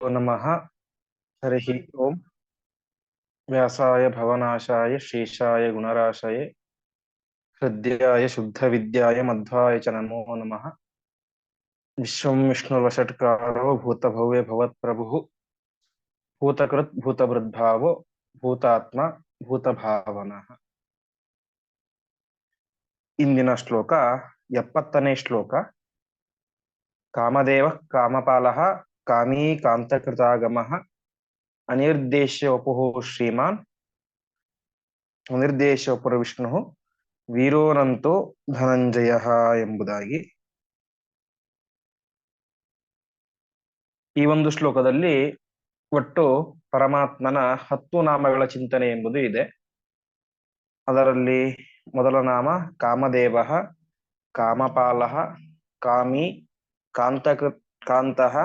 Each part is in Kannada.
नमः हरिः ओम् व्यासाय भवनाशाय शेषाय गुणराशये हृद्याय शुद्धविद्याय मध्वाय च नमो नमः विश्वं विष्णुर्वषट्कारो भूतभव्य भवत्प्रभुः भूतकृत् भूतभृद्भावो ಭೂತಾತ್ಮ ಭೂತಭಾವನಃ ಇಂದಿನ ಶ್ಲೋಕ ಎಪ್ಪತ್ತನೇ ಶ್ಲೋಕ ಕಾಮದೇವ ಕಾಮಪಾಲಃ ಕಾಮೀ ಕಾಂತಕೃತಾಗಮಃ ಅನಿರ್ದೇಶ ಉಪಹು ಶ್ರೀಮಾನ್ ಅನಿರ್ದೇಶ್ಯ ವಪುರ ವಿಷ್ಣು ವೀರೋನಂತೋ ಧನಂಜಯ ಎಂಬುದಾಗಿ. ಈ ಒಂದು ಶ್ಲೋಕದಲ್ಲಿ ಒಟ್ಟು ಪರಮಾತ್ಮನ ಹತ್ತು ನಾಮಗಳ ಚಿಂತನೆ ಎಂಬುದು ಇದೆ. ಅದರಲ್ಲಿ ಮೊದಲ ನಾಮ ಕಾಮದೇವ, ಕಾಮಪಾಲ, ಕಾಮಿ, ಕಾಂತಕೃ ಕಾಂತಃ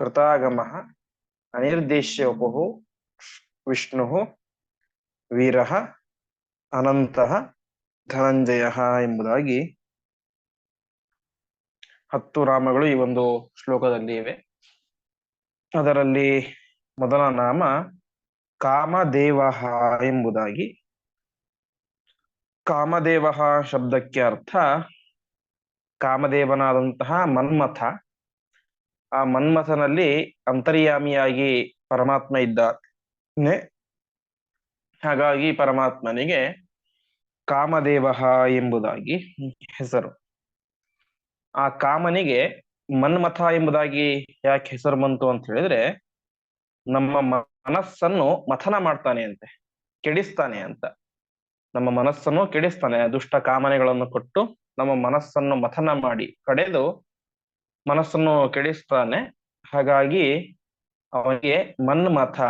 ಕೃತಾಗಮ ಅನಿರ್ದೇಶ್ಯ ಉಪಹು ವಿಷ್ಣು ವೀರ ಅನಂತಃ ಧನಂಜಯ ಎಂಬುದಾಗಿ ಹತ್ತು ರಾಮಗಳು ಈ ಒಂದು ಶ್ಲೋಕದಲ್ಲಿ ಇವೆ. ಅದರಲ್ಲಿ ಮೊದಲ ನಾಮ ಕಾಮದೇವ ಎಂಬುದಾಗಿ. ಕಾಮದೇವ ಶಬ್ದಕ್ಕೆ ಅರ್ಥ ಕಾಮದೇವನಾದಂತಹ ಮನ್ಮಥ ಆ ಮನ್ಮಥನಲ್ಲಿ ಅಂತರ್ಯಾಮಿಯಾಗಿ ಪರಮಾತ್ಮ ಇದ್ದ ಹಾಗಾಗಿ ಪರಮಾತ್ಮನಿಗೆ ಕಾಮದೇವ ಎಂಬುದಾಗಿ ಹೆಸರು. ಆ ಕಾಮನಿಗೆ ಮನ್ಮಥ ಎಂಬುದಾಗಿ ಯಾಕೆ ಹೆಸರು ಬಂತು ಅಂತ ಹೇಳಿದ್ರೆ, ನಮ್ಮ ಮನಸ್ಸನ್ನು ಮಥನ ಮಾಡ್ತಾನೆ ಅಂತೆ, ಕೆಡಿಸ್ತಾನೆ ಅಂತ. ನಮ್ಮ ಮನಸ್ಸನ್ನು ಕೆಡಿಸ್ತಾನೆ ದುಷ್ಟ ಕಾಮನೆಗಳನ್ನು ಕೊಟ್ಟು ನಮ್ಮ ಮನಸ್ಸನ್ನು ಮಥನ ಮಾಡಿ ಕಡೆದು ಮನಸ್ಸನ್ನು ಕೆಡಿಸ್ತಾನೆ. ಹಾಗಾಗಿ ಅವನಿಗೆ ಮನ್ಮಥ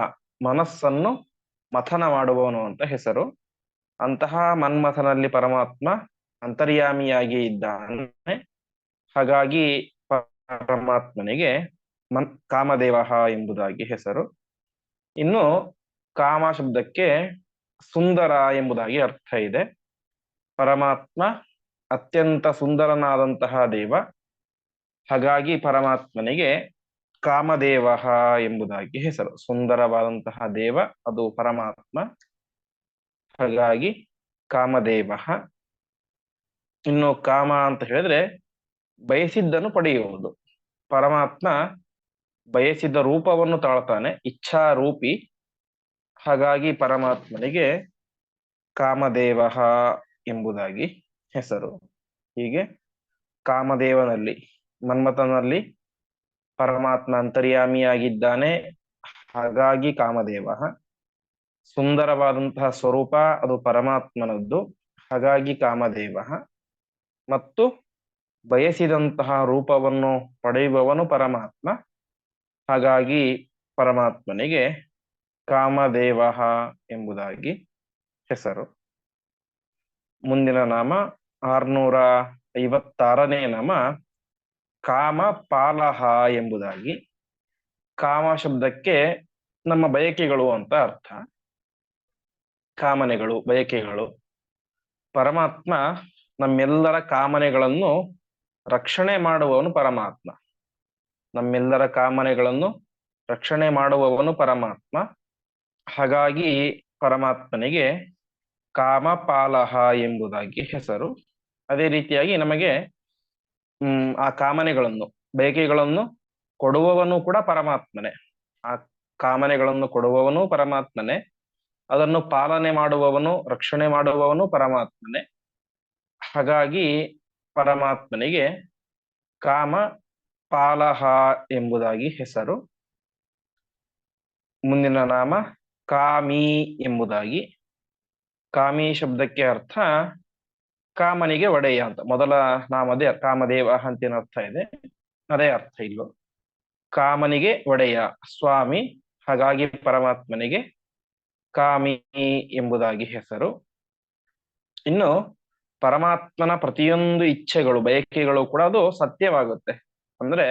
ಮನಸ್ಸನ್ನು ಮಥನ ಮಾಡುವವನು ಅಂತ ಹೆಸರು. ಅಂತಹ ಮನ್ಮಥನಲ್ಲಿ ಪರಮಾತ್ಮ ಅಂತರ್ಯಾಮಿಯಾಗಿ ಇದ್ದಾನೆ. ಹಾಗಾಗಿ ಪರಮಾತ್ಮನಿಗೆ ಮನ್ ಕಾಮದೇವ ಎಂಬುದಾಗಿ ಹೆಸರು. ಇನ್ನು ಕಾಮ ಶಬ್ದಕ್ಕೆ ಸುಂದರ ಎಂಬುದಾಗಿ ಅರ್ಥ ಇದೆ. ಪರಮಾತ್ಮ ಅತ್ಯಂತ ಸುಂದರನಾದಂತಹ ದೇವ. ಹಾಗಾಗಿ ಪರಮಾತ್ಮನಿಗೆ ಕಾಮದೇವ ಎಂಬುದಾಗಿ ಹೆಸರು. ಸುಂದರವಾದಂತಹ ದೇವ, ಅದು ಪರಮಾತ್ಮ. ಹಾಗಾಗಿ ಕಾಮದೇವ. ಇನ್ನು ಕಾಮ ಅಂತ ಹೇಳಿದ್ರೆ ಬಯಸಿದ್ದನ್ನು ಪಡೆಯುವುದು. ಪರಮಾತ್ಮ ಬಯಸಿದ ರೂಪವನ್ನು ತಾಳ್ತಾನೆ ಇಚ್ಛಾ ರೂಪಿ ಹಾಗಾಗಿ ಪರಮಾತ್ಮನಿಗೆ ಕಾಮದೇವ ಎಂಬುದಾಗಿ ಹೆಸರು. ಹೀಗೆ ಕಾಮದೇವನಲ್ಲಿ ಮನ್ಮಥನಲ್ಲಿ ಪರಮಾತ್ಮ ಅಂತರ್ಯಾಮಿಯಾಗಿದ್ದಾನೆ. ಹಾಗಾಗಿ ಕಾಮದೇವ. ಸುಂದರವಾದಂತಹ ಸ್ವರೂಪ, ಅದು ಪರಮಾತ್ಮನದ್ದು. ಹಾಗಾಗಿ ಕಾಮದೇವ. ಮತ್ತು ಬಯಸಿದಂತಹ ರೂಪವನ್ನು ಪಡೆಯುವವನು ಪರಮಾತ್ಮ. ಹಾಗಾಗಿ ಪರಮಾತ್ಮನಿಗೆ ಕಾಮದೇವ ಎಂಬುದಾಗಿ ಹೆಸರು. ಮುಂದಿನ ನಾಮ ಆರ್ನೂರ ಐವತ್ತಾರನೇ ನಾಮ ಕಾಮ ಪಾಲಹ ಎಂಬುದಾಗಿ ಕಾಮ ಶಬ್ದಕ್ಕೆ ನಮ್ಮ ಬಯಕೆಗಳು ಅಂತ ಅರ್ಥ. ಕಾಮನೆಗಳು, ಬಯಕೆಗಳು. ಪರಮಾತ್ಮ ನಮ್ಮೆಲ್ಲರ ಕಾಮನೆಗಳನ್ನು ರಕ್ಷಣೆ ಮಾಡುವವನು ಪರಮಾತ್ಮ. ನಮ್ಮೆಲ್ಲರ ಕಾಮನೆಗಳನ್ನು ರಕ್ಷಣೆ ಮಾಡುವವನು ಪರಮಾತ್ಮ. ಹಾಗಾಗಿ ಪರಮಾತ್ಮನಿಗೆ ಕಾಮಪಾಲಹ ಎಂಬುದಾಗಿ ಹೆಸರು. ಅದೇ ರೀತಿಯಾಗಿ ನಮಗೆ ಆ ಕಾಮನೆಗಳನ್ನು ಬಯಕೆಗಳನ್ನು ಕೊಡುವವನು ಕೂಡ ಪರಮಾತ್ಮನೇ. ಆ ಕಾಮನೆಗಳನ್ನು ಕೊಡುವವನು ಪರಮಾತ್ಮನೇ. ಅದನ್ನು ಪಾಲನೆ ಮಾಡುವವನು, ರಕ್ಷಣೆ ಮಾಡುವವನು ಪರಮಾತ್ಮನೇ. ಹಾಗಾಗಿ ಪರಮಾತ್ಮನಿಗೆ ಕಾಮ ಪಾಲಹ ಎಂಬುದಾಗಿ ಹೆಸರು. ಮುಂದಿನ ನಾಮ ಕಾಮಿ ಎಂಬುದಾಗಿ. ಕಾಮಿ ಶಬ್ದಕ್ಕೆ ಅರ್ಥ ಕಾಮನಿಗೆ ಒಡೆಯ ಅಂತ. ಮೊದಲ ನಾಮದೇ ಕಾಮದೇವ ಅಂತಿನ ಅರ್ಥ ಇದೆ? ಅದೇ ಅರ್ಥ ಇಲ್ಲೋ ಕಾಮನಿಗೆ ಒಡೆಯ, ಸ್ವಾಮಿ, ಹಾಗಾಗಿ ಪರಮಾತ್ಮನಿಗೆ ಕಾಮಿ ಎಂಬುದಾಗಿ ಹೆಸರು. ಇನ್ನು ಪರಮಾತ್ಮನ ಪ್ರತಿಯೊಂದು ಇಚ್ಛೆಗಳು, ಬಯಕೆಗಳು ಕೂಡ ಅದು ಸತ್ಯವಾಗುತ್ತೆ. ಅಂದ್ರೆ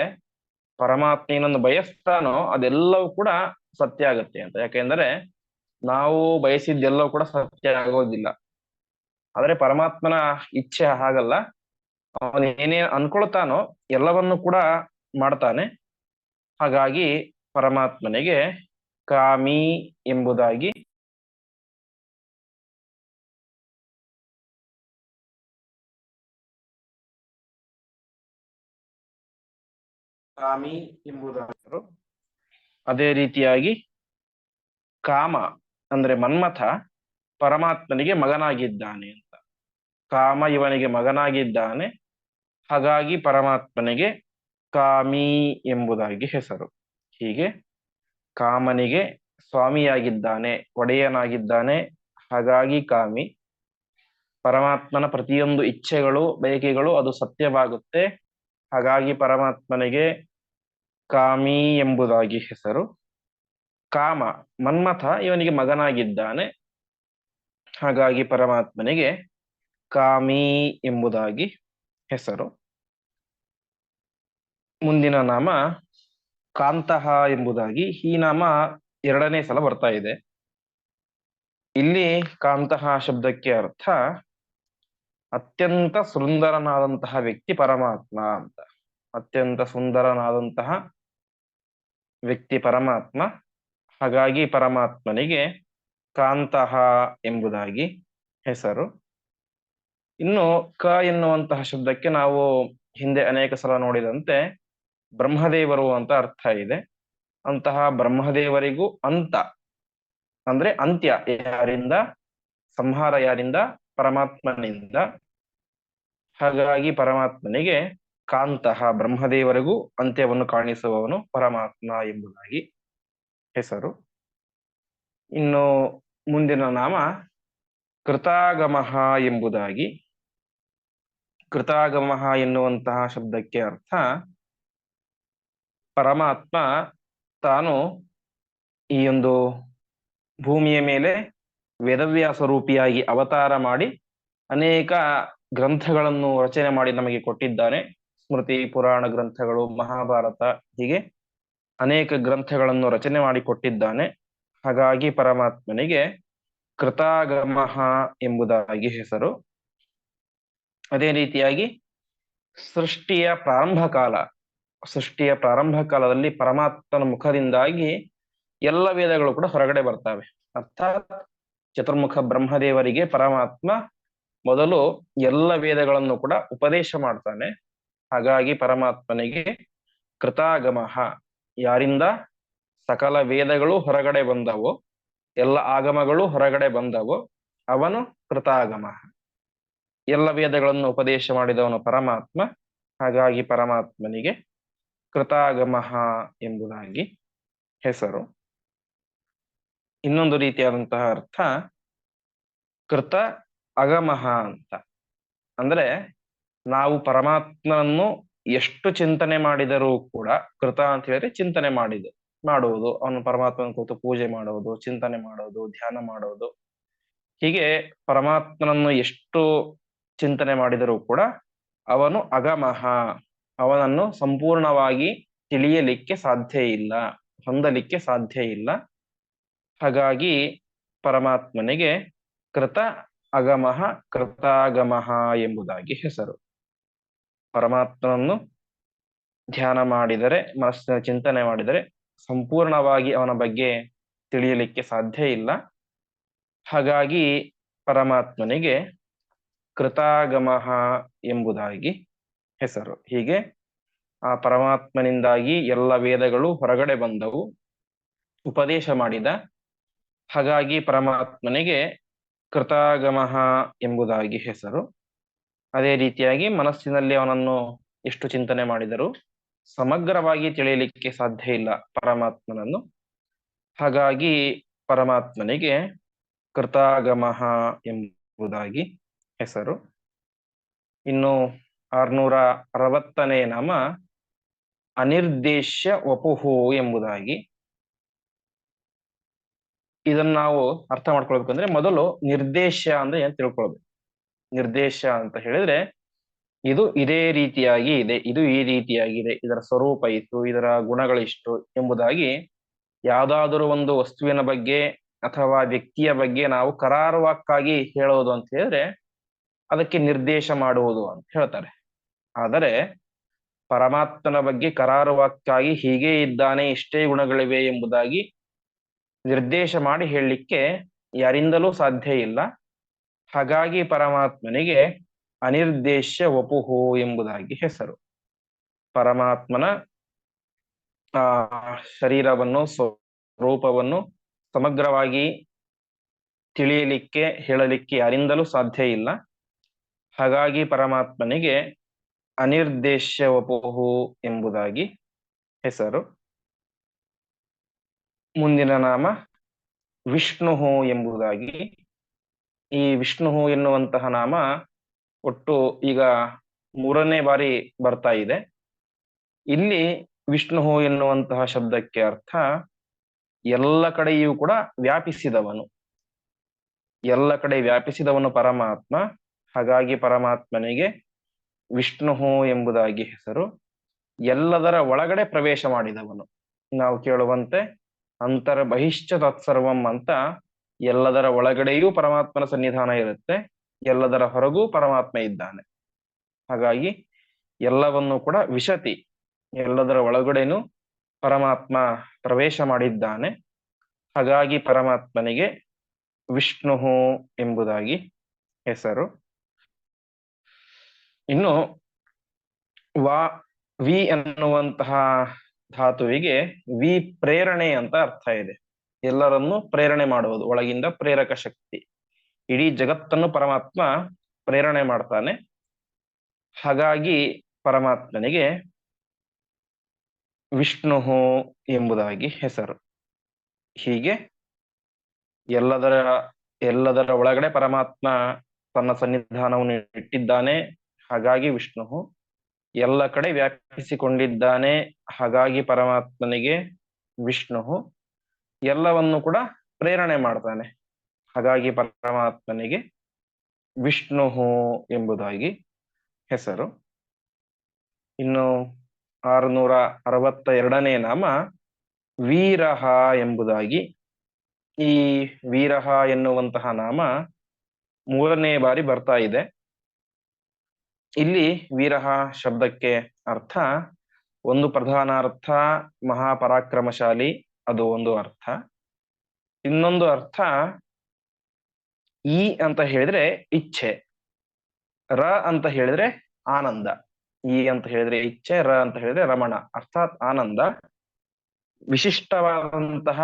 ಪರಮಾತ್ಮ ಏನನ್ನು ಬಯಸ್ತಾನೋ ಅದೆಲ್ಲವೂ ಕೂಡ ಸತ್ಯ ಆಗುತ್ತೆ ಅಂತ. ಯಾಕೆಂದ್ರೆ ನಾವು ಬಯಸಿದ್ದೆಲ್ಲವೂ ಕೂಡ ಸತ್ಯ ಆಗೋದಿಲ್ಲ. ಆದ್ರೆ ಪರಮಾತ್ಮನ ಇಚ್ಛೆ ಹಾಗಲ್ಲ. ಅವನು ಏನೇ ಅನ್ಕೊಳ್ತಾನೋ ಎಲ್ಲವನ್ನು ಕೂಡ ಮಾಡ್ತಾನೆ. ಹಾಗಾಗಿ ಪರಮಾತ್ಮನಿಗೆ ಕಾಮಿ ಎಂಬುದಾಗಿ ಕಾಮಿ ಎಂಬುದಾದರು. ಅದೇ ರೀತಿಯಾಗಿ ಕಾಮ ಅಂದ್ರೆ ಮನ್ಮಥ ಪರಮಾತ್ಮನಿಗೆ ಮಗನಾಗಿದ್ದಾನೆ ಅಂತ. ಕಾಮ ಇವನಿಗೆ ಮಗನಾಗಿದ್ದಾನೆ. ಹಾಗಾಗಿ ಪರಮಾತ್ಮನಿಗೆ ಕಾಮಿ ಎಂಬುದಾಗಿ ಹೆಸರು. ಹೀಗೆ ಕಾಮನಿಗೆ ಸ್ವಾಮಿಯಾಗಿದ್ದಾನೆ, ಒಡೆಯನಾಗಿದ್ದಾನೆ. ಹಾಗಾಗಿ ಕಾಮಿ ಪರಮಾತ್ಮನ ಪ್ರತಿಯೊಂದು ಇಚ್ಛೆಗಳು, ಬಯಕೆಗಳು ಅದು ಸತ್ಯವಾಗುತ್ತೆ. ಹಾಗಾಗಿ ಪರಮಾತ್ಮನಿಗೆ ಕಾಮಿ ಎಂಬುದಾಗಿ ಹೆಸರು. ಕಾಮ ಮನ್ಮಥ ಇವನಿಗೆ ಮಗನಾಗಿದ್ದಾನೆ. ಹಾಗಾಗಿ ಪರಮಾತ್ಮನಿಗೆ ಕಾಮಿ ಎಂಬುದಾಗಿ ಹೆಸರು. ಮುಂದಿನ ನಾಮ ಕಾಂತಹ ಎಂಬುದಾಗಿ ಈ ನಾಮ ಎರಡನೇ ಸಲ ಬರ್ತಾ ಇದೆ. ಇಲ್ಲಿ ಕಾಂತಹ ಶಬ್ದಕ್ಕೆ ಅರ್ಥ ಅತ್ಯಂತ ಸುಂದರನಾದಂತಹ ವ್ಯಕ್ತಿ ಪರಮಾತ್ಮ ಅಂತ. ಅತ್ಯಂತ ಸುಂದರನಾದಂತಹ ವ್ಯಕ್ತಿ ಪರಮಾತ್ಮ. ಹಾಗಾಗಿ ಪರಮಾತ್ಮನಿಗೆ ಕಾಂತಹ ಎಂಬುದಾಗಿ ಹೆಸರು. ಇನ್ನು ಕ ಎನ್ನುವಂತಹ ಶಬ್ದಕ್ಕೆ ನಾವು ಹಿಂದೆ ಅನೇಕ ಸಲ ನೋಡಿದಂತೆ ಬ್ರಹ್ಮದೇವರು ಅಂತ ಅರ್ಥ ಇದೆ. ಅಂತಹ ಬ್ರಹ್ಮದೇವರಿಗೂ ಅಂತ, ಅಂದ್ರೆ ಅಂತ್ಯ ಯಾರಿಂದ, ಸಂಹಾರ ಯಾರಿಂದ, ಪರಮಾತ್ಮನಿಂದ. ಹಾಗಾಗಿ ಪರಮಾತ್ಮನಿಗೆ ಕಾಂತಃ ಬ್ರಹ್ಮದೇವರಿಗೂ ಅಂತ್ಯವನ್ನು ಕಾಣಿಸುವವನು ಪರಮಾತ್ಮ ಎಂಬುದಾಗಿ ಹೆಸರು. ಇನ್ನು ಮುಂದಿನ ನಾಮ ಕೃತಾಗಮಃ ಎಂಬುದಾಗಿ ಕೃತಾಗಮಃ ಎನ್ನುವಂತಹ ಶಬ್ದಕ್ಕೆ ಅರ್ಥ ಪರಮಾತ್ಮ ತಾನು ಈ ಒಂದು ಭೂಮಿಯ ಮೇಲೆ ವೇದವ್ಯಾಸ ರೂಪಿಯಾಗಿ ಅವತಾರ ಮಾಡಿ ಅನೇಕ ಗ್ರಂಥಗಳನ್ನು ರಚನೆ ಮಾಡಿ ನಮಗೆ ಕೊಟ್ಟಿದ್ದಾನೆ ಸ್ಮೃತಿ, ಪುರಾಣ ಗ್ರಂಥಗಳು, ಮಹಾಭಾರತ ಹೀಗೆ ಅನೇಕ ಗ್ರಂಥಗಳನ್ನು ರಚನೆ ಮಾಡಿ ಕೊಟ್ಟಿದ್ದಾನೆ. ಹಾಗಾಗಿ ಪರಮಾತ್ಮನಿಗೆ ಕೃತಾಗಮಃ ಎಂಬುದಾಗಿ ಹೆಸರು. ಅದೇ ರೀತಿಯಾಗಿ ಸೃಷ್ಟಿಯ ಪ್ರಾರಂಭ ಕಾಲ. ಸೃಷ್ಟಿಯ ಪ್ರಾರಂಭ ಕಾಲದಲ್ಲಿ ಪರಮಾತ್ಮನ ಮುಖದಿಂದಾಗಿ ಎಲ್ಲ ವೇದಗಳು ಕೂಡ ಹೊರಗಡೆ ಬರ್ತವೆ. ಅರ್ಥಾತ್ ಚತುರ್ಮುಖ ಬ್ರಹ್ಮದೇವರಿಗೆ ಪರಮಾತ್ಮ ಮೊದಲು ಎಲ್ಲ ವೇದಗಳನ್ನು ಕೂಡ ಉಪದೇಶ ಮಾಡ್ತಾನೆ. ಹಾಗಾಗಿ ಪರಮಾತ್ಮನಿಗೆ ಕೃತಾಗಮಃ ಯಾರಿಂದ? ಸಕಲ ವೇದಗಳು ಹೊರಗಡೆ ಬಂದವೋ. ಎಲ್ಲ ಆಗಮಗಳು ಹೊರಗಡೆ ಬಂದವೋ. ಅವನು ಕೃತಾಗಮ ಎಲ್ಲ ವೇದಗಳನ್ನು ಉಪದೇಶ ಮಾಡಿದವನು ಪರಮಾತ್ಮ. ಹಾಗಾಗಿ ಪರಮಾತ್ಮನಿಗೆ ಕೃತಾಗಮಃ ಎಂಬುದಾಗಿ ಹೆಸರು. ಇನ್ನೊಂದು ರೀತಿಯಾದಂತಹ ಅರ್ಥ, ಕೃತ ಅಗಮಃ ಅಂತ. ಅಂದ್ರೆ ನಾವು ಪರಮಾತ್ಮನನ್ನು ಎಷ್ಟು ಚಿಂತನೆ ಮಾಡಿದರೂ ಕೂಡ ಕೃತ ಅಂತ ಹೇಳಿದ್ರೆ ಚಿಂತನೆ ಮಾಡಿದೆ, ಮಾಡುವುದು. ಅವನು ಪರಮಾತ್ಮನ ಕುರಿತು ಪೂಜೆ ಮಾಡುವುದು, ಚಿಂತನೆ ಮಾಡುವುದು, ಧ್ಯಾನ ಮಾಡುವುದು. ಹೀಗೆ ಪರಮಾತ್ಮನನ್ನು ಎಷ್ಟು ಚಿಂತನೆ ಮಾಡಿದರೂ ಕೂಡ ಅವನು ಅಗಮಹ. ಅವನನ್ನು ಸಂಪೂರ್ಣವಾಗಿ ತಿಳಿಯಲಿಕ್ಕೆ ಸಾಧ್ಯ ಇಲ್ಲ, ಹೊಂದಲಿಕ್ಕೆ ಸಾಧ್ಯ ಇಲ್ಲ. ಹಾಗಾಗಿ ಪರಮಾತ್ಮನಿಗೆ ಕೃತ ಅಗಮಃ ಕೃತಾಗಮಃ ಎಂಬುದಾಗಿ ಹೆಸರು. ಪರಮಾತ್ಮನನ್ನು ಧ್ಯಾನ ಮಾಡಿದರೆ, ಮನಸ್ಸಿನ ಚಿಂತನೆ ಮಾಡಿದರೆ ಸಂಪೂರ್ಣವಾಗಿ ಅವನ ಬಗ್ಗೆ ತಿಳಿಯಲಿಕ್ಕೆ ಸಾಧ್ಯ ಇಲ್ಲ. ಹಾಗಾಗಿ ಪರಮಾತ್ಮನಿಗೆ ಕೃತಾಗಮಃ ಎಂಬುದಾಗಿ ಹೆಸರು. ಹೀಗೆ ಆ ಪರಮಾತ್ಮನಿಂದಾಗಿ ಎಲ್ಲ ವೇದಗಳು ಹೊರಗಡೆ ಬಂದವು. ಉಪದೇಶ ಮಾಡಿದ. ಹಾಗಾಗಿ ಪರಮಾತ್ಮನಿಗೆ ಕೃತಾಗಮಃ ಎಂಬುದಾಗಿ ಹೆಸರು. ಅದೇ ರೀತಿಯಾಗಿ ಮನಸ್ಸಿನಲ್ಲಿ ಅವನನ್ನು ಎಷ್ಟು ಚಿಂತನೆ ಮಾಡಿದರೂ ಸಮಗ್ರವಾಗಿ ತಿಳಿಯಲಿಕ್ಕೆ ಸಾಧ್ಯ ಇಲ್ಲ ಪರಮಾತ್ಮನನ್ನು. ಹಾಗಾಗಿ ಪರಮಾತ್ಮನಿಗೆ ಕೃತಾಗಮಃ ಎಂಬುದಾಗಿ ಹೆಸರು. ಇನ್ನು ಆರ್ನೂರ ಅರವತ್ತನೇ ನಾಮ ಅನಿರ್ದೇಶ್ಯ ವಪುಹು ಎಂಬುದಾಗಿ. ಇದನ್ನ ನಾವು ಅರ್ಥ ಮಾಡ್ಕೊಳ್ಬೇಕು ಅಂದ್ರೆ ಮೊದಲು ನಿರ್ದೇಶ ಅಂದ್ರೆ ಏನ್ ತಿಳ್ಕೊಳ್ಬೇಕು? ನಿರ್ದೇಶ ಅಂತ ಹೇಳಿದ್ರೆ ಇದು ಇದೇ ರೀತಿಯಾಗಿ ಇದೆ, ಇದು ಈ ರೀತಿಯಾಗಿದೆ, ಇದರ ಸ್ವರೂಪ ಇತ್ತು, ಇದರ ಗುಣಗಳಿಷ್ಟು ಎಂಬುದಾಗಿ ಯಾವುದಾದರೂ ಒಂದು ವಸ್ತುವಿನ ಬಗ್ಗೆ ಅಥವಾ ವ್ಯಕ್ತಿಯ ಬಗ್ಗೆ ನಾವು ಕರಾರುವಾಕ್ಕಾಗಿ ಹೇಳೋದು ಅಂತ ಹೇಳಿದ್ರೆ ಅದಕ್ಕೆ ನಿರ್ದೇಶ ಮಾಡುವುದು ಅಂತ ಹೇಳ್ತಾರೆ. ಆದರೆ ಪರಮಾತ್ಮನ ಬಗ್ಗೆ ಕರಾರುವಾಕ್ಕಾಗಿ ಹೀಗೆ ಇದ್ದಾನೆ, ಇಷ್ಟೇ ಗುಣಗಳಿವೆ ಎಂಬುದಾಗಿ ನಿರ್ದೇಶ ಮಾಡಿ ಹೇಳಲಿಕ್ಕೆ ಯಾರಿಂದಲೂ ಸಾಧ್ಯ ಇಲ್ಲ. ಹಾಗಾಗಿ ಪರಮಾತ್ಮನಿಗೆ ಅನಿರ್ದೇಶ್ಯ ವಪುಹು ಎಂಬುದಾಗಿ ಹೆಸರು. ಪರಮಾತ್ಮನ, ಆ, ಶರೀರವನ್ನು, ಸ್ವರೂಪವನ್ನು ಸಮಗ್ರವಾಗಿ ತಿಳಿಯಲಿಕ್ಕೆ, ಹೇಳಲಿಕ್ಕೆ ಯಾರಿಂದಲೂ ಸಾಧ್ಯ ಇಲ್ಲ. ಹಾಗಾಗಿ ಪರಮಾತ್ಮನಿಗೆ ಅನಿರ್ದೇಶ್ಯ ವಪುಹು ಎಂಬುದಾಗಿ ಹೆಸರು. ಮುಂದಿನ ನಾಮ ವಿಷ್ಣು ಎಂಬುದಾಗಿ. ಈ ವಿಷ್ಣು ಎನ್ನುವಂತಹ ನಾಮ ಒಟ್ಟು ಈಗ ಮೂರನೇ ಬಾರಿ ಬರ್ತಾ ಇದೆ. ಇಲ್ಲಿ ವಿಷ್ಣು ಎನ್ನುವಂತಹ ಶಬ್ದಕ್ಕೆ ಅರ್ಥ ಎಲ್ಲ ಕಡೆಯೂ ಕೂಡ ವ್ಯಾಪಿಸಿದವನು. ಎಲ್ಲ ಕಡೆ ವ್ಯಾಪಿಸಿದವನು ಪರಮಾತ್ಮ. ಹಾಗಾಗಿ ಪರಮಾತ್ಮನಿಗೆ ವಿಷ್ಣು ಎಂಬುದಾಗಿ ಹೆಸರು, ಎಲ್ಲದರ ಒಳಗಡೆ ಪ್ರವೇಶ ಮಾಡಿದವನು. ನಾವು ಕೇಳುವಂತೆ ಅಂತರ ಬಹಿಶ್ಚ ತತ್ಸರ್ವಂ ಅಂತ ಎಲ್ಲದರ ಒಳಗಡೆಯೂ ಪರಮಾತ್ಮನ ಸನ್ನಿಧಾನ ಇರುತ್ತೆ, ಎಲ್ಲದರ ಹೊರಗೂ ಪರಮಾತ್ಮ ಇದ್ದಾನೆ. ಹಾಗಾಗಿ ಎಲ್ಲವನ್ನು ಕೂಡ ವಿಶತಿ, ಎಲ್ಲದರ ಒಳಗಡೆನೂ ಪರಮಾತ್ಮ ಪ್ರವೇಶ ಮಾಡಿದ್ದಾನೆ. ಹಾಗಾಗಿ ಪರಮಾತ್ಮನಿಗೆ ವಿಷ್ಣು ಎಂಬುದಾಗಿ ಹೆಸರು. ಇನ್ನು ವಾ, ವಿ ಅನ್ನುವಂತಹ ಧಾತುವಿಗೆ ವಿ ಪ್ರೇರಣೆ ಅಂತ ಅರ್ಥ ಇದೆ. ಎಲ್ಲರನ್ನು ಪ್ರೇರಣೆ ಮಾಡುವುದು, ಒಳಗಿಂದ ಪ್ರೇರಕ ಶಕ್ತಿ. ಇಡೀ ಜಗತ್ತನ್ನು ಪರಮಾತ್ಮ ಪ್ರೇರಣೆ ಮಾಡ್ತಾನೆ. ಹಾಗಾಗಿ ಪರಮಾತ್ಮನಿಗೆ ವಿಷ್ಣು ಎಂಬುದಾಗಿ ಹೆಸರು. ಹೀಗೆ ಎಲ್ಲದರ ಎಲ್ಲದರ ಒಳಗಡೆ ಪರಮಾತ್ಮ ತನ್ನ ಸನ್ನಿಧಾನವನ್ನು ಇಟ್ಟಿದ್ದಾನೆ. ಹಾಗಾಗಿ ವಿಷ್ಣು ಎಲ್ಲ ಕಡೆ ವ್ಯಾಪಿಸಿಕೊಂಡಿದ್ದಾನೆ. ಹಾಗಾಗಿ ಪರಮಾತ್ಮನಿಗೆ ವಿಷ್ಣು ಎಲ್ಲವನ್ನು ಕೂಡ ಪ್ರೇರಣೆ ಮಾಡ್ತಾನೆ. ಹಾಗಾಗಿ ಪರಮಾತ್ಮನಿಗೆ ವಿಷ್ಣು ಎಂಬುದಾಗಿ ಹೆಸರು. ಇನ್ನು ಆರುನೂರ ಅರವತ್ತ ಎರಡನೇ ನಾಮ ವೀರಹ ಎಂಬುದಾಗಿ. ಈ ವೀರಹ ಎನ್ನುವಂತಹ ನಾಮ ಮೂರನೇ ಬಾರಿ ಬರ್ತಾ ಇದೆ. ಇಲ್ಲಿ ವೀರಹ ಶಬ್ದಕ್ಕೆ ಅರ್ಥ, ಒಂದು ಪ್ರಧಾನ ಅರ್ಥ ಮಹಾಪರಾಕ್ರಮಶಾಲಿ, ಅದು ಒಂದು ಅರ್ಥ. ಇನ್ನೊಂದು ಅರ್ಥ, ಈ ಅಂತ ಹೇಳಿದ್ರೆ ಇಚ್ಛೆ, ರ ಅಂತ ಹೇಳಿದ್ರೆ ಆನಂದ. ಈ ಅಂತ ಹೇಳಿದ್ರೆ ಇಚ್ಛೆ, ರ ಅಂತ ಹೇಳಿದ್ರೆ ರಮಣ, ಅರ್ಥಾತ್ ಆನಂದ. ವಿಶಿಷ್ಟವಾದಂತಹ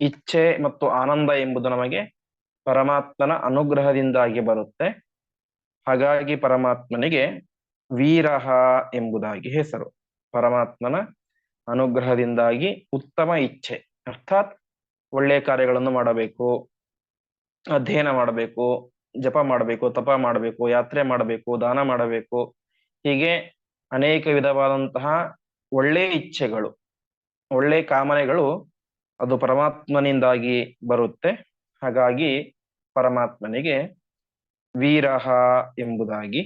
ಇಚ್ಛೆ ಮತ್ತು ಆನಂದ ಎಂಬುದು ನಮಗೆ ಪರಮಾತ್ಮನ ಅನುಗ್ರಹದಿಂದಾಗಿ ಬರುತ್ತೆ. ಹಾಗಾಗಿ ಪರಮಾತ್ಮನಿಗೆ ವೀರಹ ಎಂಬುದಾಗಿ ಹೆಸರು. ಪರಮಾತ್ಮನ ಅನುಗ್ರಹದಿಂದಾಗಿ ಉತ್ತಮ ಇಚ್ಛೆ, ಅರ್ಥಾತ್ ಒಳ್ಳೆಯ ಕಾರ್ಯಗಳನ್ನು ಮಾಡಬೇಕು, ಅಧ್ಯಯನ ಮಾಡಬೇಕು, ಜಪ ಮಾಡಬೇಕು, ತಪ ಮಾಡಬೇಕು, ಯಾತ್ರೆ ಮಾಡಬೇಕು, ದಾನ ಮಾಡಬೇಕು, ಹೀಗೆ ಅನೇಕ ವಿಧವಾದಂತಹ ಒಳ್ಳೆ ಇಚ್ಛೆಗಳು, ಒಳ್ಳೆ ಕಾಮನೆಗಳು ಅದು ಪರಮಾತ್ಮನಿಂದಾಗಿ ಬರುತ್ತೆ. ಹಾಗಾಗಿ ಪರಮಾತ್ಮನಿಗೆ ವೀರಹ ಎಂಬುದಾಗಿ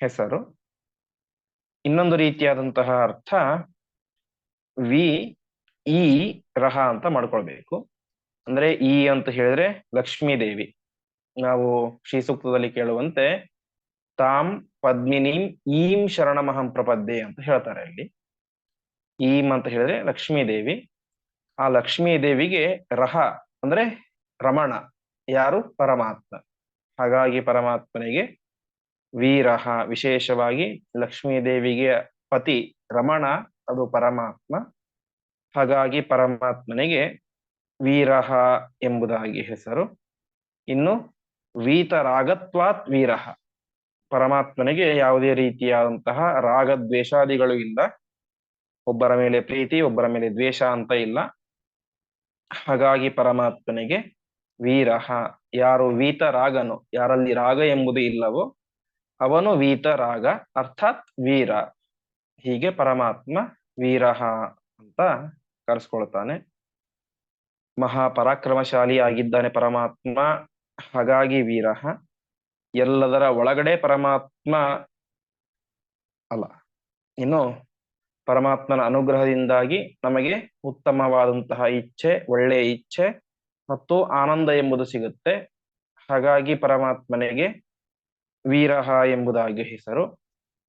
ಹೆಸರು. ಇನ್ನೊಂದು ರೀತಿಯಾದಂತಹ ಅರ್ಥ, ವಿ, ಈ, ರಹ ಅಂತ ಮಾಡ್ಕೊಳ್ಬೇಕು. ಅಂದ್ರೆ ಈ ಅಂತ ಹೇಳಿದ್ರೆ ಲಕ್ಷ್ಮೀ ದೇವಿ ನಾವು ಶ್ರೀ ಸೂಕ್ತದಲ್ಲಿ ಕೇಳುವಂತೆ ತಾಂ ಪದ್ಮಿನೀಂ ಈಂ ಶರಣಮಹಂ ಪ್ರಪದ್ಯೆ ಅಂತ ಹೇಳ್ತಾರೆ ಅಲ್ಲಿ. ಈಂ ಅಂತ ಹೇಳಿದ್ರೆ ಲಕ್ಷ್ಮೀ ದೇವಿ ಆ ಲಕ್ಷ್ಮೀ ದೇವಿಗೆ ರಹ ಅಂದ್ರೆ ರಮಣ. ಯಾರು? ಪರಮಾತ್ಮ. ಹಾಗಾಗಿ ಪರಮಾತ್ಮನಿಗೆ ವೀರಹ, ವಿಶೇಷವಾಗಿ ಲಕ್ಷ್ಮೀ ದೇವಿಗೆ ಪತಿ ರಮಣ, ಅದು ಪರಮಾತ್ಮ. ಹಾಗಾಗಿ ಪರಮಾತ್ಮನಿಗೆ ವೀರಹ ಎಂಬುದಾಗಿ ಹೆಸರು. ಇನ್ನು ವೀತರಾಗತ್ವಾತ್ ವೀರಹ. ಪರಮಾತ್ಮನಿಗೆ ಯಾವುದೇ ರೀತಿಯಾದಂತಹ ರಾಗದ್ವೇಷಾದಿಗಳು ಇಲ್ಲ. ಒಬ್ಬರ ಮೇಲೆ ಪ್ರೀತಿ, ಒಬ್ಬರ ಮೇಲೆ ದ್ವೇಷ ಅಂತ ಇಲ್ಲ. ಹಾಗಾಗಿ ಪರಮಾತ್ಮನಿಗೆ ವೀರಹ ಯಾರು ವೀತ ರಾಗನು, ಯಾರಲ್ಲಿ ರಾಗ ಎಂಬುದು ಇಲ್ಲವೋ ಅವನು ವೀತ ರಾಗ, ಅರ್ಥಾತ್ ವೀರ. ಹೀಗೆ ಪರಮಾತ್ಮ ವೀರಹ ಅಂತ ಕರೆಸ್ಕೊಳ್ತಾನೆ. ಮಹಾಪರಾಕ್ರಮಶಾಲಿ ಆಗಿದ್ದಾನೆ ಪರಮಾತ್ಮ, ಹಾಗಾಗಿ ವೀರಹ ಎಲ್ಲದರ ಒಳಗಡೆ ಪರಮಾತ್ಮ ಅಲ್ಲ, ಇನ್ನು ಪರಮಾತ್ಮನ ಅನುಗ್ರಹದಿಂದಾಗಿ ನಮಗೆ ಉತ್ತಮವಾದಂತಹ ಇಚ್ಛೆ, ಒಳ್ಳೆಯ ಇಚ್ಛೆ ಮತ್ತು ಆನಂದ ಎಂಬುದು ಸಿಗುತ್ತೆ. ಹಾಗಾಗಿ ಪರಮಾತ್ಮನಿಗೆ ವೀರಹ ಎಂಬುದಾಗಿ ಹೆಸರು.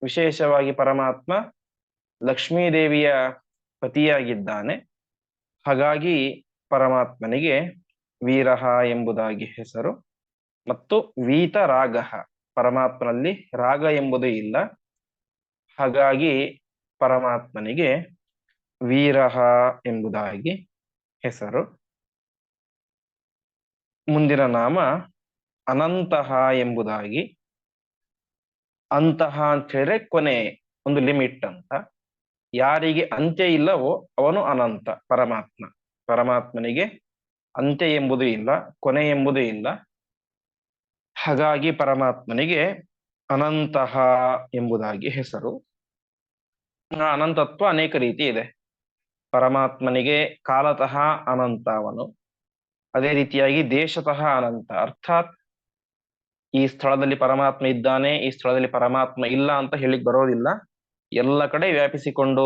ವಿಶೇಷವಾಗಿ ಪರಮಾತ್ಮ ಲಕ್ಷ್ಮೀದೇವಿಯ ಪತಿಯಾಗಿದ್ದಾನೆ. ಹಾಗಾಗಿ ಪರಮಾತ್ಮನಿಗೆ ವೀರಹ ಎಂಬುದಾಗಿ ಹೆಸರು. ಮತ್ತು ವೀತರಾಗ, ಪರಮಾತ್ಮನಲ್ಲಿ ರಾಗ ಎಂಬುದು ಇಲ್ಲ. ಹಾಗಾಗಿ ಪರಮಾತ್ಮನಿಗೆ ವೀರಹ ಎಂಬುದಾಗಿ ಹೆಸರು. ಮುಂದಿನ ನಾಮ ಅನಂತಹ ಎಂಬುದಾಗಿ. ಅಂತಹ ಅಂತ ಹೇಳಿದ್ರೆ ಕೊನೆ ಒಂದು ಲಿಮಿಟ್ ಅಂತ. ಯಾರಿಗೆ ಅಂತ್ಯ ಇಲ್ಲವೋ ಅವನು ಅನಂತ, ಪರಮಾತ್ಮ. ಪರಮಾತ್ಮನಿಗೆ ಅಂತ್ಯ ಎಂಬುದು ಇಲ್ಲ, ಕೊನೆ ಎಂಬುದು ಇಲ್ಲ. ಹಾಗಾಗಿ ಪರಮಾತ್ಮನಿಗೆ ಅನಂತಹ ಎಂಬುದಾಗಿ ಹೆಸರು. ಅನಂತತ್ವ ಅನೇಕ ರೀತಿ ಇದೆ. ಪರಮಾತ್ಮನಿಗೆ ಕಾಲತಃ ಅನಂತ ಅವನು. ಅದೇ ರೀತಿಯಾಗಿ ದೇಶತಃ ಅನಂತ. ಅರ್ಥಾತ್ ಈ ಸ್ಥಳದಲ್ಲಿ ಪರಮಾತ್ಮ ಇದ್ದಾನೆ, ಈ ಸ್ಥಳದಲ್ಲಿ ಪರಮಾತ್ಮ ಇಲ್ಲ ಅಂತ ಹೇಳಿಕ್ ಬರೋದಿಲ್ಲ. ಎಲ್ಲ ಕಡೆ ವ್ಯಾಪಿಸಿಕೊಂಡು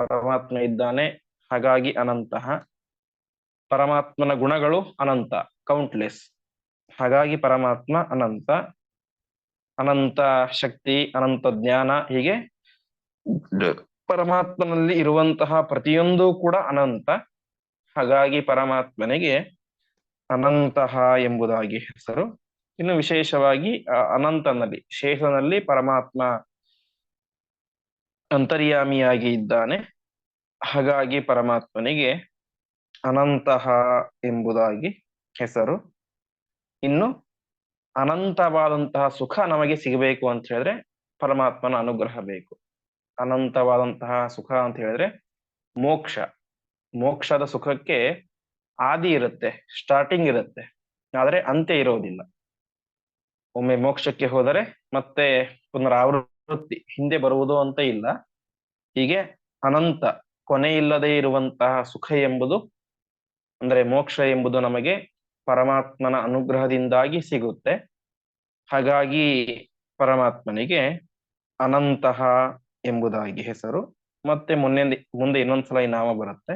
ಪರಮಾತ್ಮ ಇದ್ದಾನೆ, ಹಾಗಾಗಿ ಅನಂತಹ ಪರಮಾತ್ಮನ ಗುಣಗಳು ಅನಂತ ಕೌಂಟ್ಲೆಸ್ ಹಾಗಾಗಿ ಪರಮಾತ್ಮ ಅನಂತ. ಅನಂತ ಶಕ್ತಿ, ಅನಂತ ಜ್ಞಾನ, ಹೀಗೆ ಪರಮಾತ್ಮನಲ್ಲಿ ಇರುವಂತಹ ಪ್ರತಿಯೊಂದು ಕೂಡ ಅನಂತ. ಹಾಗಾಗಿ ಪರಮಾತ್ಮನಿಗೆ ಅನಂತಹ ಎಂಬುದಾಗಿ ಹೆಸರು. ಇನ್ನು ವಿಶೇಷವಾಗಿ ಅನಂತನಲ್ಲಿ, ಶೇಷನಲ್ಲಿ ಪರಮಾತ್ಮ ಅಂತರ್ಯಾಮಿಯಾಗಿ ಇದ್ದಾನೆ. ಹಾಗಾಗಿ ಪರಮಾತ್ಮನಿಗೆ ಅನಂತಹ ಎಂಬುದಾಗಿ ಹೆಸರು. ಇನ್ನು ಅನಂತವಾದಂತಹ ಸುಖ ನಮಗೆ ಸಿಗಬೇಕು ಅಂತ ಹೇಳಿದ್ರೆ ಪರಮಾತ್ಮನ ಅನುಗ್ರಹ ಬೇಕು. ಅನಂತವಾದಂತಹ ಸುಖ ಅಂತ ಹೇಳಿದ್ರೆ ಮೋಕ್ಷ. ಮೋಕ್ಷದ ಸುಖಕ್ಕೆ ಆದಿ ಇರುತ್ತೆ ಸ್ಟಾರ್ಟಿಂಗ್ ಇರುತ್ತೆ. ಆದರೆ ಅಂತ್ಯ ಇರೋದಿಲ್ಲ. ಒಮ್ಮೆ ಮೋಕ್ಷಕ್ಕೆ ಹೋದರೆ ಮತ್ತೆ ಪುನರಾವೃತ್ತಿ, ಹಿಂದೆ ಬರುವುದು ಅಂತ ಇಲ್ಲ. ಹೀಗೆ ಅನಂತ, ಕೊನೆ ಇಲ್ಲದೆ ಇರುವಂತಹ ಸುಖ ಎಂಬುದು, ಅಂದ್ರೆ ಮೋಕ್ಷ ಎಂಬುದು ನಮಗೆ ಪರಮಾತ್ಮನ ಅನುಗ್ರಹದಿಂದಾಗಿ ಸಿಗುತ್ತೆ. ಹಾಗಾಗಿ ಪರಮಾತ್ಮನಿಗೆ ಅನಂತಹ ಎಂಬುದಾಗಿ ಹೆಸರು. ಮತ್ತೆ ಮುಂದೆ ಮುಂದೆ ಇನ್ನೊಂದ್ಸಲ ಈ ನಾಮ ಬರುತ್ತೆ.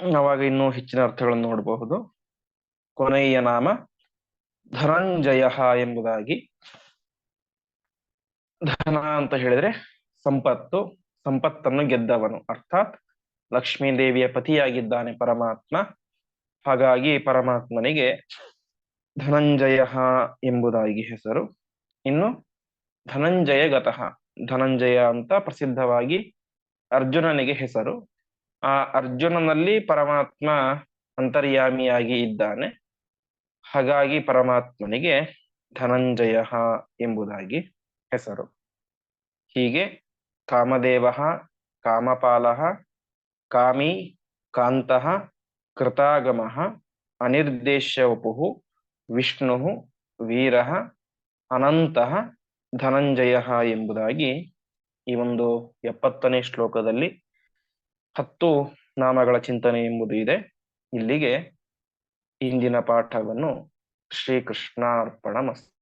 ಅವಾಗ ಇನ್ನೂ ಹೆಚ್ಚಿನ ಅರ್ಥಗಳನ್ನು ನೋಡಬಹುದು. ಕೊನೆಯ ನಾಮ ಧನಂಜಯ ಎಂಬುದಾಗಿ. ಧನ ಅಂತ ಹೇಳಿದ್ರೆ ಸಂಪತ್ತು, ಸಂಪತ್ತನ್ನು ಗೆದ್ದವನು. ಅರ್ಥಾತ್ ಲಕ್ಷ್ಮೀ ದೇವಿಯ ಪತಿಯಾಗಿದ್ದಾನೆ ಪರಮಾತ್ಮ. ಹಾಗಾಗಿ ಪರಮಾತ್ಮನಿಗೆ ಧನಂಜಯ ಎಂಬುದಾಗಿ ಹೆಸರು. ಇನ್ನು ಧನಂಜಯ ಗತಃ ಧನಂಜಯ ಅಂತ ಪ್ರಸಿದ್ಧವಾಗಿ ಅರ್ಜುನನಿಗೆ ಹೆಸರು. ಆ ಅರ್ಜುನನಲ್ಲಿ ಪರಮಾತ್ಮ ಅಂತರ್ಯಾಮಿಯಾಗಿ ಇದ್ದಾನೆ. ಹಾಗಾಗಿ ಪರಮಾತ್ಮನಿಗೆ ಧನಂಜಯ ಎಂಬುದಾಗಿ ಹೆಸರು. ಹೀಗೆ ಕಾಮದೇವ, ಕಾಮಪಾಲ, ಕಾಮಿ, ಕಾಂತಃ, ಕೃತಾಗಮ ಅನಿರ್ದೇಶ್ಯ ವಪು ವಿಷ್ಣು, ವೀರ, ಅನಂತಃ, ಧನಂಜಯ ಎಂಬುದಾಗಿ ಈ ಒಂದು ಎಪ್ಪತ್ತನೇ ಶ್ಲೋಕದಲ್ಲಿ ಹತ್ತು ನಾಮಗಳ ಚಿಂತನೆ ಎಂಬುದು ಇದೆ. ಇಲ್ಲಿಗೆ ಇಂದಿನ ಪಾಠವನ್ನು ಶ್ರೀಕೃಷ್ಣಾರ್ಪಣ ಮಸ್ತು